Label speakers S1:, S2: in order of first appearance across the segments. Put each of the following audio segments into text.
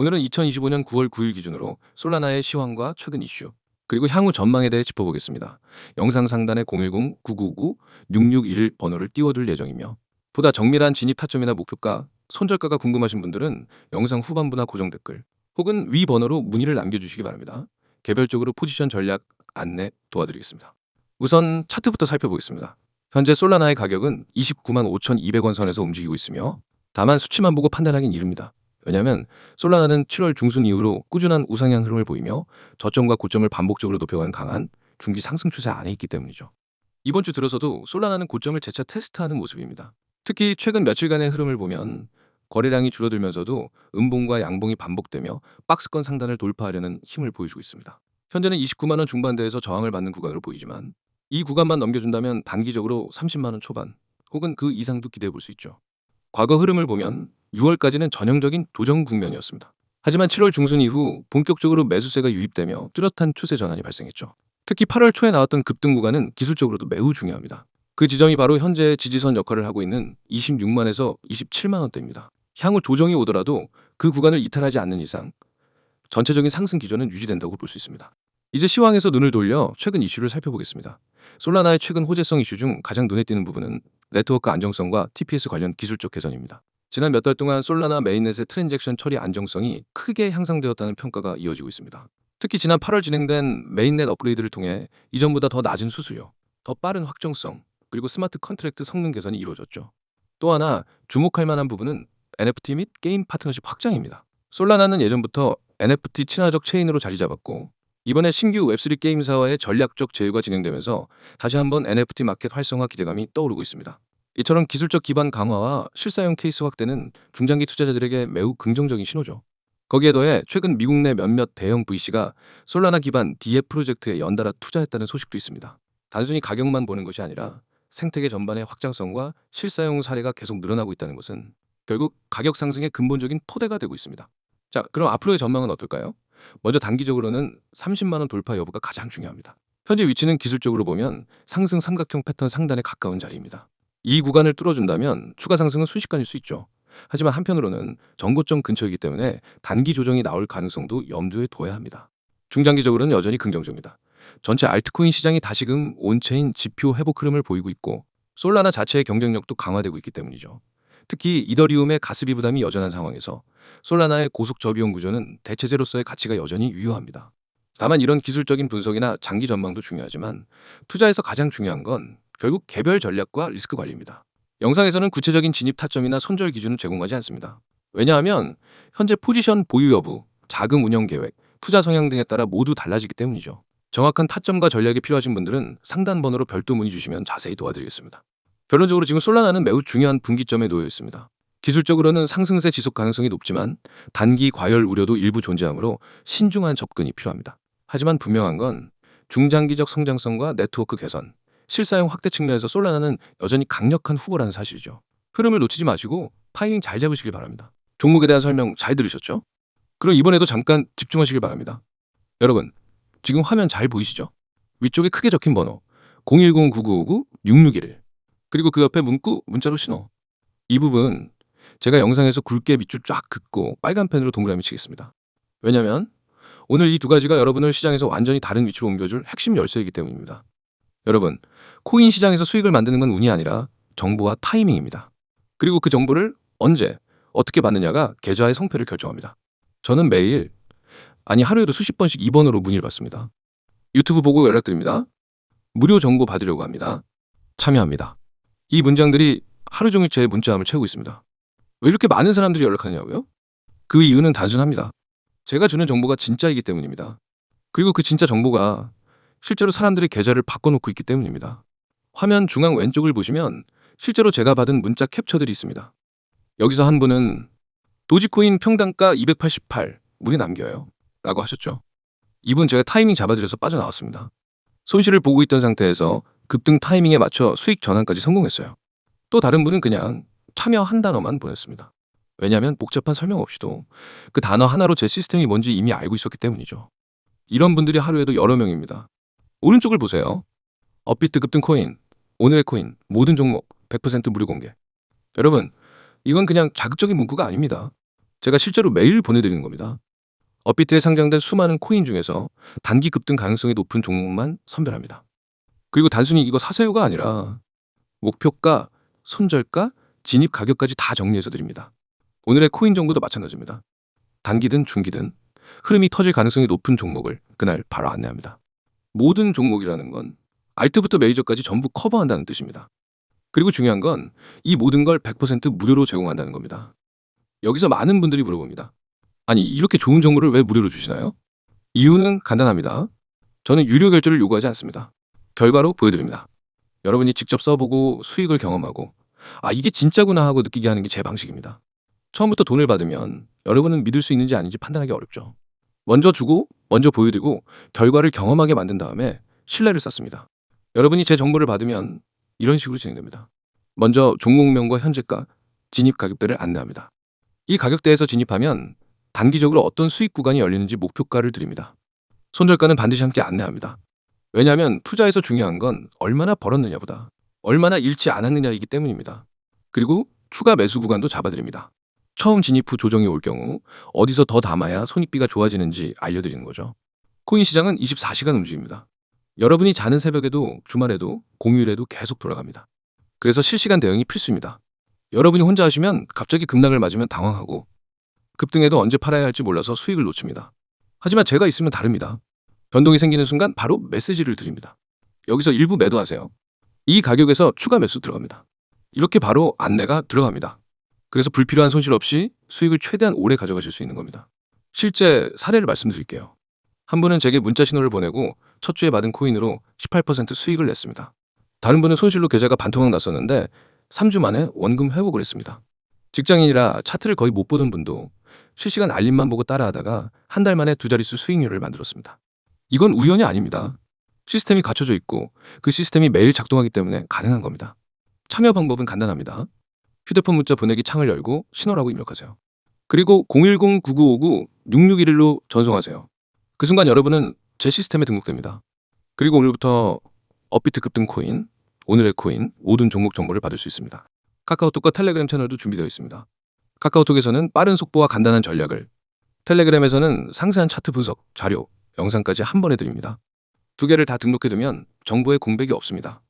S1: 오늘은 2025년 9월 9일 기준으로 솔라나의 시황과 최근 이슈, 그리고 향후 전망에 대해 짚어보겠습니다. 영상 상단에 010-999-6611 번호를 띄워둘 예정이며 보다 정밀한 진입 타점이나 목표가, 손절가가 궁금하신 분들은 영상 후반부나 고정 댓글 혹은 위 번호로 문의를 남겨주시기 바랍니다. 개별적으로 포지션 전략 안내 도와드리겠습니다. 우선 차트부터 살펴보겠습니다. 현재 솔라나의 가격은 29만 5,200원 선에서 움직이고 있으며 다만 수치만 보고 판단하긴 이릅니다. 왜냐하면 솔라나는 7월 중순 이후로 꾸준한 우상향 흐름을 보이며 저점과 고점을 반복적으로 높여가는 강한 중기 상승 추세 안에 있기 때문이죠. 이번 주 들어서도 솔라나는 고점을 재차 테스트하는 모습입니다. 특히 최근 며칠간의 흐름을 보면 거래량이 줄어들면서도 음봉과 양봉이 반복되며 박스권 상단을 돌파하려는 힘을 보여주고 있습니다. 현재는 29만 원 중반대에서 저항을 받는 구간으로 보이지만 이 구간만 넘겨준다면 단기적으로 30만 원 초반 혹은 그 이상도 기대해 볼 수 있죠. 과거 흐름을 보면 6월까지는 전형적인 조정 국면이었습니다. 하지만 7월 중순 이후 본격적으로 매수세가 유입되며 뚜렷한 추세 전환이 발생했죠. 특히 8월 초에 나왔던 급등 구간은 기술적으로도 매우 중요합니다. 그 지점이 바로 현재 지지선 역할을 하고 있는 26만에서 27만 원대입니다. 향후 조정이 오더라도 그 구간을 이탈하지 않는 이상 전체적인 상승 기조는 유지된다고 볼 수 있습니다. 이제 시황에서 눈을 돌려 최근 이슈를 살펴보겠습니다. 솔라나의 최근 호재성 이슈 중 가장 눈에 띄는 부분은 네트워크 안정성과 TPS 관련 기술적 개선입니다. 지난 몇 달 동안 솔라나 메인넷의 트랜잭션 처리 안정성이 크게 향상되었다는 평가가 이어지고 있습니다. 특히 지난 8월 진행된 메인넷 업그레이드를 통해 이전보다 더 낮은 수수료, 더 빠른 확정성, 그리고 스마트 컨트랙트 성능 개선이 이루어졌죠. 또 하나 주목할 만한 부분은 NFT 및 게임 파트너십 확장입니다. 솔라나는 예전부터 NFT 친화적 체인으로 자리 잡았고 이번에 신규 웹3 게임사와의 전략적 제휴가 진행되면서 다시 한번 NFT 마켓 활성화 기대감이 떠오르고 있습니다. 이처럼 기술적 기반 강화와 실사용 케이스 확대는 중장기 투자자들에게 매우 긍정적인 신호죠. 거기에 더해 최근 미국 내 몇몇 대형 VC가 솔라나 기반 DF 프로젝트에 연달아 투자했다는 소식도 있습니다. 단순히 가격만 보는 것이 아니라 생태계 전반의 확장성과 실사용 사례가 계속 늘어나고 있다는 것은 결국 가격 상승의 근본적인 토대가 되고 있습니다. 자, 그럼 앞으로의 전망은 어떨까요? 먼저 단기적으로는 30만 원 돌파 여부가 가장 중요합니다. 현재 위치는 기술적으로 보면 상승 삼각형 패턴 상단에 가까운 자리입니다. 이 구간을 뚫어준다면 추가 상승은 순식간일 수 있죠. 하지만 한편으로는 전고점 근처이기 때문에 단기 조정이 나올 가능성도 염두에 둬야 합니다. 중장기적으로는 여전히 긍정적입니다. 전체 알트코인 시장이 다시금 온체인 지표 회복 흐름을 보이고 있고 솔라나 자체의 경쟁력도 강화되고 있기 때문이죠. 특히 이더리움의 가스비 부담이 여전한 상황에서 솔라나의 고속 저비용 구조는 대체제로서의 가치가 여전히 유효합니다. 다만 이런 기술적인 분석이나 장기 전망도 중요하지만 투자에서 가장 중요한 건 결국 개별 전략과 리스크 관리입니다. 영상에서는 구체적인 진입 타점이나 손절 기준을 제공하지 않습니다. 왜냐하면 현재 포지션 보유 여부, 자금 운영 계획, 투자 성향 등에 따라 모두 달라지기 때문이죠. 정확한 타점과 전략이 필요하신 분들은 상단 번호로 별도 문의 주시면 자세히 도와드리겠습니다. 결론적으로 지금 솔라나는 매우 중요한 분기점에 놓여 있습니다. 기술적으로는 상승세 지속 가능성이 높지만 단기 과열 우려도 일부 존재하므로 신중한 접근이 필요합니다. 하지만 분명한 건 중장기적 성장성과 네트워크 개선, 실사용 확대 측면에서 솔라나는 여전히 강력한 후보라는 사실이죠. 흐름을 놓치지 마시고 타이밍 잘 잡으시길 바랍니다. 종목에 대한 설명 잘 들으셨죠? 그럼 이번에도 잠깐 집중하시길 바랍니다. 여러분, 지금 화면 잘 보이시죠? 위쪽에 크게 적힌 번호 010-9959-6611 그리고 그 옆에 문구 문자로 신호 이 부분 제가 영상에서 굵게 밑줄 쫙 긋고 빨간 펜으로 동그라미 치겠습니다. 왜냐면 오늘 이 두 가지가 여러분을 시장에서 완전히 다른 위치로 옮겨줄 핵심 열쇠이기 때문입니다. 여러분, 코인 시장에서 수익을 만드는 건 운이 아니라 정보와 타이밍입니다. 그리고 그 정보를 언제, 어떻게 받느냐가 계좌의 성패를 결정합니다. 저는 매일, 아니 하루에도 수십 번씩 2번으로 문의를 받습니다. 유튜브 보고 연락드립니다. 무료 정보 받으려고 합니다. 참여합니다. 이 문장들이 하루 종일 제 문자함을 채우고 있습니다. 왜 이렇게 많은 사람들이 연락하냐고요? 그 이유는 단순합니다. 제가 주는 정보가 진짜이기 때문입니다. 그리고 그 진짜 정보가 실제로 사람들의 계좌를 바꿔놓고 있기 때문입니다. 화면 중앙 왼쪽을 보시면 실제로 제가 받은 문자 캡처들이 있습니다. 여기서 한 분은 도지코인 평단가 288 물이 남겨요 라고 하셨죠. 이분 제가 타이밍 잡아드려서 빠져나왔습니다. 손실을 보고 있던 상태에서 급등 타이밍에 맞춰 수익 전환까지 성공했어요. 또 다른 분은 그냥 참여 한 단어만 보냈습니다. 왜냐하면 복잡한 설명 없이도 그 단어 하나로 제 시스템이 뭔지 이미 알고 있었기 때문이죠. 이런 분들이 하루에도 여러 명입니다. 오른쪽을 보세요. 업비트 급등 코인, 오늘의 코인, 모든 종목 100% 무료 공개. 여러분, 이건 그냥 자극적인 문구가 아닙니다. 제가 실제로 매일 보내드리는 겁니다. 업비트에 상장된 수많은 코인 중에서 단기 급등 가능성이 높은 종목만 선별합니다. 그리고 단순히 이거 사세요가 아니라 목표가, 손절가, 진입 가격까지 다 정리해서 드립니다. 오늘의 코인 정보도 마찬가지입니다. 단기든 중기든 흐름이 터질 가능성이 높은 종목을 그날 바로 안내합니다. 모든 종목이라는 건 알트부터 메이저까지 전부 커버한다는 뜻입니다. 그리고 중요한 건 이 모든 걸 100% 무료로 제공한다는 겁니다. 여기서 많은 분들이 물어봅니다. 아니, 이렇게 좋은 정보를 왜 무료로 주시나요? 이유는 간단합니다. 저는 유료 결제를 요구하지 않습니다. 결과로 보여드립니다. 여러분이 직접 써보고 수익을 경험하고 아, 이게 진짜구나 하고 느끼게 하는 게 제 방식입니다. 처음부터 돈을 받으면 여러분은 믿을 수 있는지 아닌지 판단하기 어렵죠. 먼저 주고, 먼저 보여드리고 결과를 경험하게 만든 다음에 신뢰를 쌓습니다. 여러분이 제 정보를 받으면 이런 식으로 진행됩니다. 먼저 종목명과 현재가, 진입 가격대를 안내합니다. 이 가격대에서 진입하면 단기적으로 어떤 수익 구간이 열리는지 목표가를 드립니다. 손절가는 반드시 함께 안내합니다. 왜냐하면 투자에서 중요한 건 얼마나 벌었느냐보다 얼마나 잃지 않았느냐이기 때문입니다. 그리고 추가 매수 구간도 잡아드립니다. 처음 진입 후 조정이 올 경우 어디서 더 담아야 손익비가 좋아지는지 알려드리는 거죠. 코인 시장은 24시간 움직입니다. 여러분이 자는 새벽에도 주말에도 공휴일에도 계속 돌아갑니다. 그래서 실시간 대응이 필수입니다. 여러분이 혼자 하시면 갑자기 급락을 맞으면 당황하고 급등에도 언제 팔아야 할지 몰라서 수익을 놓칩니다. 하지만 제가 있으면 다릅니다. 변동이 생기는 순간 바로 메시지를 드립니다. 여기서 일부 매도하세요. 이 가격에서 추가 매수 들어갑니다. 이렇게 바로 안내가 들어갑니다. 그래서 불필요한 손실 없이 수익을 최대한 오래 가져가실 수 있는 겁니다. 실제 사례를 말씀드릴게요. 한 분은 제게 문자 신호를 보내고 첫 주에 받은 코인으로 18% 수익을 냈습니다. 다른 분은 손실로 계좌가 반토막 났었는데 3주 만에 원금 회복을 했습니다. 직장인이라 차트를 거의 못 보던 분도 실시간 알림만 보고 따라하다가 한 달 만에 두 자릿수 수익률을 만들었습니다. 이건 우연이 아닙니다. 시스템이 갖춰져 있고 그 시스템이 매일 작동하기 때문에 가능한 겁니다. 참여 방법은 간단합니다. 휴대폰 문자 보내기 창을 열고 신호라고 입력하세요. 그리고 010-9959-6611로 전송하세요. 그 순간 여러분은 제 시스템에 등록됩니다. 그리고 오늘부터 업비트 급등 코인, 오늘의 코인 모든 종목 정보를 받을 수 있습니다. 카카오톡과 텔레그램 채널도 준비되어 있습니다. 카카오톡에서는 빠른 속보와 간단한 전략을, 텔레그램에서는 상세한 차트 분석, 자료, 영상까지 한 번에 드립니다. 두 개를 다 등록해두면 정보에 공백이 없습니다.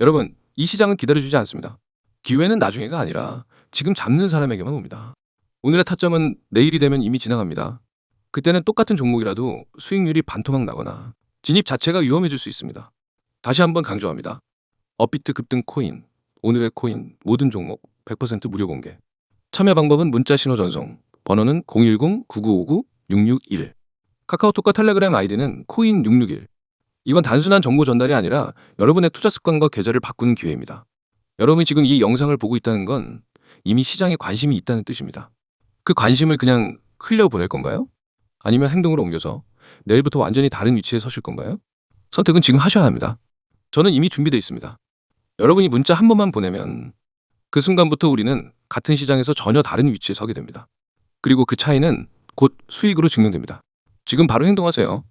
S1: 여러분, 이 시장은 기다려주지 않습니다. 기회는 나중에가 아니라 지금 잡는 사람에게만 옵니다. 오늘의 타점은 내일이 되면 이미 지나갑니다. 그때는 똑같은 종목이라도 수익률이 반토막 나거나 진입 자체가 위험해질 수 있습니다. 다시 한번 강조합니다. 업비트 급등 코인, 오늘의 코인 모든 종목 100% 무료 공개. 참여 방법은 문자 신호 전송, 번호는 010-9959-661. 카카오톡과 텔레그램 아이디는 코인661. 이건 단순한 정보 전달이 아니라 여러분의 투자 습관과 계좌를 바꾸는 기회입니다. 여러분이 지금 이 영상을 보고 있다는 건 이미 시장에 관심이 있다는 뜻입니다. 그 관심을 그냥 흘려보낼 건가요? 아니면 행동으로 옮겨서 내일부터 완전히 다른 위치에 서실 건가요? 선택은 지금 하셔야 합니다. 저는 이미 준비되어 있습니다. 여러분이 문자 한 번만 보내면 그 순간부터 우리는 같은 시장에서 전혀 다른 위치에 서게 됩니다. 그리고 그 차이는 곧 수익으로 증명됩니다. 지금 바로 행동하세요.